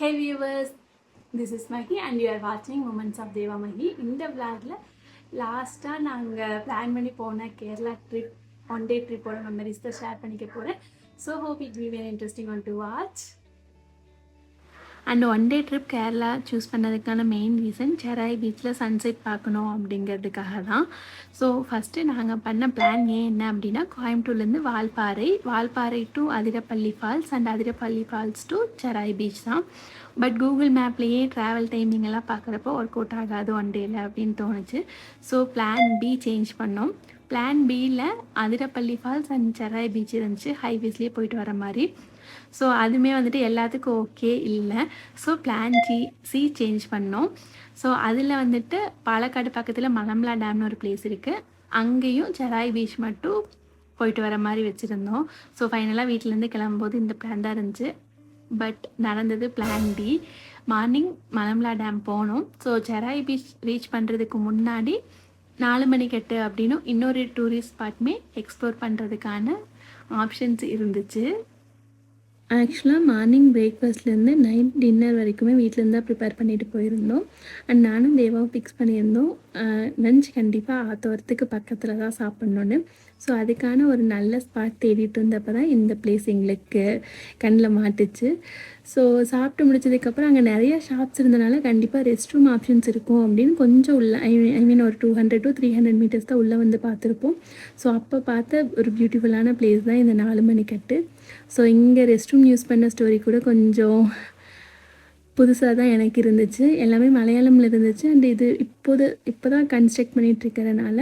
Hey viewers this is Mahi and you are வாட்சிங் women's of Deva Mahi. இந்த விளாகில் லாஸ்ட்டாக நாங்கள் பிளான் பண்ணி போன கேரளா ட்ரிப் ஒன் டே ட்ரிப்போட மெமரிஸ் தான் ஷேர் பண்ணிக்க போகிறேன் so hope it be very interesting one to watch and one day trip Kerala choose பண்ணதுக்கான main reason Cherai பீச்சில் சன்செட் பார்க்கணும் அப்படிங்கிறதுக்காக தான் ஸோ ஃபஸ்ட்டு நாங்கள் பண்ண பிளான் ஏன் என்ன அப்படின்னா கோயம்புத்தூர்லேருந்து Valparai Valparai to Athirappilly falls and Athirappilly falls to Cherai beach தான். பட் கூகுள் மேப்லேயே ட்ராவல் டைமிங் எல்லாம் பார்க்குறப்போ ஒர்க் அவுட் ஆகாது ஒன் டேயில் அப்படின்னு தோணுச்சு. ஸோ பிளான் பி சேஞ்ச் பண்ணோம். பிளான் பியில் Athirappilly falls and Cherai beach இருந்துச்சு. ஹைவேஸ்லேயே போயிட்டு வர மாதிரி. ஸோ அதுவுமே வந்துட்டு எல்லாத்துக்கும் ஓகே இல்லை. So plan C C change பண்ணோம். ஸோ அதில் வந்துட்டு பாலக்காடு பக்கத்தில் மலம்லா டேம்னு ஒரு பிளேஸ் இருக்குது அங்கேயும் செராய் பீச் மட்டும் போயிட்டு வர மாதிரி வச்சுருந்தோம். ஸோ ஃபைனலாக வீட்டிலேருந்து கிளம்பும்போது இந்த பிளான் தான் இருந்துச்சு. பட் நடந்தது பிளான் டி மார்னிங் மலம்லா டேம் போனோம். ஸோ செராய் பீச் ரீச் பண்ணுறதுக்கு முன்னாடி நாலு மணிக்கட்டு அப்படின்னும் இன்னொரு டூரிஸ்ட் ஸ்பாட்மே எக்ஸ்ப்ளோர் பண்ணுறதுக்கான ஆப்ஷன்ஸ் இருந்துச்சு. ஆக்சுவலாக மார்னிங் பிரேக்ஃபாஸ்ட்லேருந்து நைட் டின்னர் வரைக்குமே வீட்டிலேருந்து தான் ப்ரிப்பேர் பண்ணிட்டு போயிருந்தோம். அண்ட் நானும் தேவாவும் ஃபிக்ஸ் பண்ணியிருந்தோம். லஞ்ச் கண்டிப்பாக ஆத்தோரத்துக்கு பக்கத்தில் தான் சாப்பிட்ணுன்னு ஸோ அதுக்கான ஒரு நல்ல ஸ்பாட் தேடிட்டு இருந்தப்போ தான் இந்த பிளேஸ் எங்களுக்கு கண்ணில் மாட்டுச்சு. ஸோ சாப்பிட்டு முடிச்சதுக்கப்புறம் அங்கே நிறைய ஷாப்ஸ் இருந்தனால கண்டிப்பாக ரெஸ்ட் ரூம் ஆப்ஷன்ஸ் இருக்கும் அப்படின்னு கொஞ்சம் உள்ள ஐ ஐ மீன் ஒரு two hundred to three hundred meters தான் உள்ளே வந்து பார்த்துருப்போம். ஸோ அப்போ பார்த்த ஒரு பியூட்டிஃபுல்லான பிளேஸ் தான் இந்த நாலு மணிக்கட்டு. ஸோ இங்கே ரெஸ்ட் ரூம் யூஸ் பண்ண ஸ்டோரி கூட கொஞ்சம் புதுசாக தான் எனக்கு இருந்துச்சு. எல்லாமே மலையாளமில் இருந்துச்சு. அண்ட் இது இப்போது இப்போ தான் கன்ஸ்ட்ரக்ட் பண்ணிகிட்டு இருக்கிறனால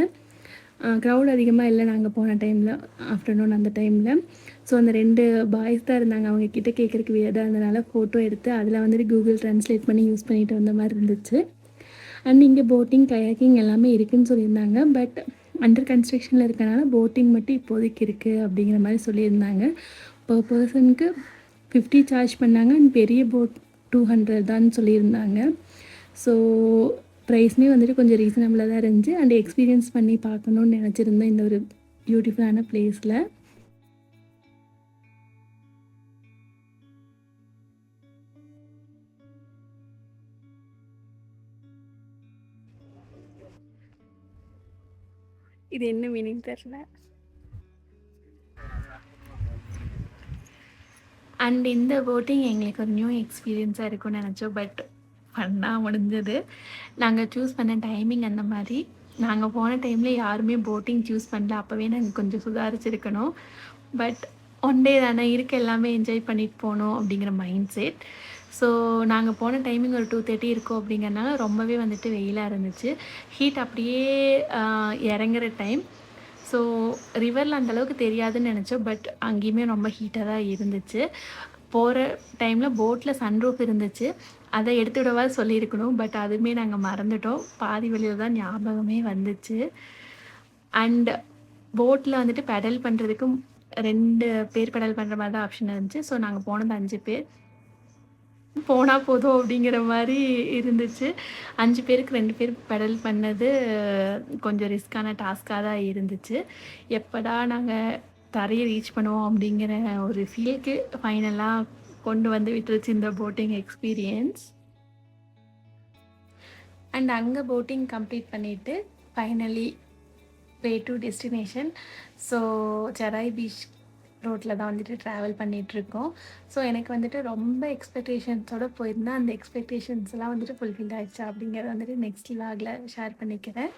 க்ரௌட் அதிகமாக இல்லை. நாங்கள் போன டைமில் ஆஃப்டர்நூன் அந்த டைமில் ஸோ அந்த ரெண்டு பாய்ஸ் தான் இருந்தாங்க. அவங்க கிட்ட கேட்குறக்கு வியதாக இருந்தனால ஃபோட்டோ எடுத்து அதில் வந்துட்டு கூகுள் ட்ரான்ஸ்லேட் பண்ணி யூஸ் பண்ணிட்டு வந்த மாதிரி இருந்துச்சு. அண்ட் இங்கே போட்டிங் கயாக்கிங் எல்லாமே இருக்குதுன்னு சொல்லியிருந்தாங்க. பட் அண்டர் கன்ஸ்ட்ரக்ஷனில் இருக்கனால போட்டிங் மட்டும் இப்போதைக்கு இருக்குது அப்படிங்கிற மாதிரி சொல்லியிருந்தாங்க. பர் பர்சனுக்கு ஃபிஃப்டி சார்ஜ் பண்ணாங்க. அண்ட் பெரிய போட் டூ ஹண்ட்ரட் தான் சொல்லியிருந்தாங்க. ஸோ ப்ரைஸ்மே வந்துட்டு கொஞ்சம் ரீசனபிளாக தான் இருந்துச்சு. அண்ட் எக்ஸ்பீரியன்ஸ் பண்ணி பார்க்கணுன்னு நினச்சிருந்தேன் இந்த ஒரு பியூட்டிஃபுல்லான பிளேஸில் இது என்ன மீனிங் தெரில அண்ட் இந்த போட்டிங் எங்களுக்கு ஒரு நியூ எக்ஸ்பீரியன்ஸாக இருக்கும்னு நினச்சோம். பட் பண்ணால் முடிஞ்சது. நாங்கள் சூஸ் பண்ண டைமிங் அந்த மாதிரி. நாங்கள் போன டைமில் யாருமே போட்டிங் சூஸ் பண்ணல. அப்போவே நாங்கள் கொஞ்சம் சுதாரிச்சிருக்கணும். பட் ஒன் டே தானே இருக்க. எல்லாமே என்ஜாய் பண்ணிட்டு போகணும் அப்படிங்கிற மைண்ட் செட் ஸோ நாங்கள் போன டைமிங் ஒரு டூ தேர்ட்டி இருக்கும் அப்படிங்கிறனால ரொம்பவே வந்துட்டு வெயிலாக இருந்துச்சு. ஹீட் அப்படியே இறங்குற டைம் ஸோ ரிவரில் அந்தளவுக்கு தெரியாதுன்னு நினச்சோம். பட் அங்கேயுமே ரொம்ப ஹீட்டாக தான் இருந்துச்சு. போகிற டைமில் போட்டில் சன்ரூஃப் இருந்துச்சு. அதை எடுத்து விடவா சொல்லியிருக்கணும். பட் அதுவுமே நாங்கள் மறந்துட்டோம். பாதி வழியில் தான் ஞாபகமே வந்துச்சு. அண்ட் போட்டில் வந்துட்டு பெடல் பண்ணுறதுக்கும் ரெண்டு பேர் பெடல் பண்ணுற மாதிரி தான் ஆப்ஷன் இருந்துச்சு. ஸோ நாங்கள் போனது அஞ்சு பேர். போனால் போதும் அப்படிங்கிற மாதிரி இருந்துச்சு. அஞ்சு பேருக்கு ரெண்டு பேர் பெடல் பண்ணது கொஞ்சம் ரிஸ்க்கான டாஸ்க்காக தான் இருந்துச்சு. எப்போடா நாங்கள் தரையை ரீச் பண்ணுவோம் அப்படிங்கிற ஒரு ஃபீலுக்கு ஃபைனலாக கொண்டு வந்து விட்டுருச்சு இந்த போட்டிங் எக்ஸ்பீரியன்ஸ் அண்ட் அங்கே போட்டிங் கம்ப்ளீட் பண்ணிவிட்டு finally way to destination so Cherai beach ரோட்டில் தான் வந்துட்டு ட்ராவல் பண்ணிகிட்ருக்கோம் ஸோ எனக்கு வந்துட்டு ரொம்ப எக்ஸ்பெக்டேஷன்ஸோடு போயிருந்தேன் அந்த எக்ஸ்பெக்டேஷன்ஸ்லாம் வந்துட்டு ஃபுல்ஃபில் ஆகிடுச்சா அப்படிங்கிறத வந்துட்டு நெக்ஸ்ட் லாகில் ஷேர் பண்ணிக்கிறேன்.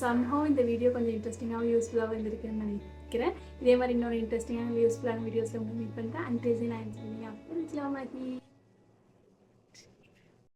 அண்ட் சம்ஹோ இந்த வீடியோ கொஞ்சம் இன்ட்ரெஸ்டிங்காகவும் யூஸ்ஃபுல்லாகவும் இருந்திருக்குன்னு நினைக்கிறேன். இதே மாதிரி இன்னொரு இன்ட்ரெஸ்டிங்கான யூஸ்ஃபுல்லான வீடியோஸில் உங்களை மீட் பண்ணுறேன் அண்ட் டேசி நான் சொல்லி அப்போ